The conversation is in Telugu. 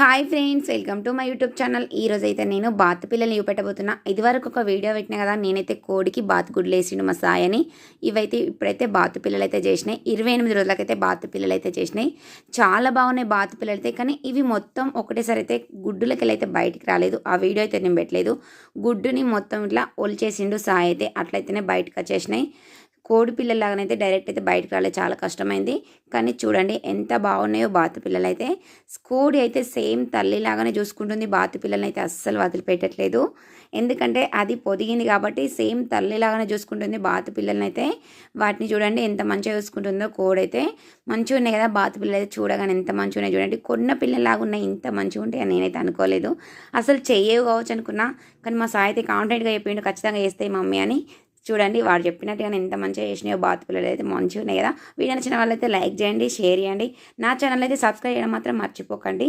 Hi friends welcome to my YouTube channel. ఈ రోజు అయితే నేను బాతు పిల్లల్ని చూపెట్టబోతున్నా. ఇదివరకు ఒక వీడియో పెట్టినా కదా నేనైతే కోడికి బాతు గుడ్లు వేసిండు మా సాయని ఇవైతే ఇప్పుడైతే బాతు పిల్లలు అయితే చేసినాయి. ఇరవై ఎనిమిది రోజులకైతే బాత్ పిల్లలు అయితే చేసినాయి. చాలా బాగున్నాయి బాతు పిల్లలు అయితే కానీ ఇవి మొత్తం ఒకటేసారి అయితే గుడ్డులకి అయితే బయటికి రాలేదు. ఆ వీడియో అయితే నేను పెట్టలేదు. గుడ్డుని మొత్తం ఇట్లా ఒలిచేసిండు సాయి అయితే అట్లయితేనే బయటకు వచ్చేసినాయి కోడి పిల్లలాగానైతే డైరెక్ట్ అయితే బయటకు వెళ్ళాలి చాలా కష్టమైంది. కానీ చూడండి ఎంత బాగున్నాయో బాతు పిల్లలు అయితే కోడి అయితే సేమ్ తల్లిలాగానే చూసుకుంటుంది. బాతు పిల్లల్ని అయితే అస్సలు వదిలిపెట్టట్లేదు. ఎందుకంటే అది పొదిగింది కాబట్టి సేమ్ తల్లిలాగానే చూసుకుంటుంది బాతు పిల్లల్ని అయితే వాటిని చూడండి ఎంత మంచిగా చూసుకుంటుందో కోడి అయితే మంచిగా ఉన్నాయి కదా బాతు పిల్లలు అయితే చూడగానే ఎంత మంచిగా ఉన్నాయి చూడండి. కొన్న పిల్లలాగా ఉన్నాయి ఇంత మంచిగా ఉంటాయి అని నేనైతే అనుకోలేదు. అసలు చేయవు కావచ్చు అనుకున్నా. కానీ మా సాయి అయితే కాన్ఫిడెంట్గా చెప్పిండు ఖచ్చితంగా వేస్తాయి మమ్మీ అని. చూడండి వాడు చెప్పినట్టుగా ఎంత మంచిగా చేసినాయో బాత్ పిల్లలు అయితే మంచిగా ఉన్నాయి కదా. వీడియో నచ్చిన వాళ్ళైతే లైక్ చేయండి షేర్ చేయండి. నా ఛానల్ అయితే సబ్స్క్రైబ్ చేయడం మాత్రం మర్చిపోకండి.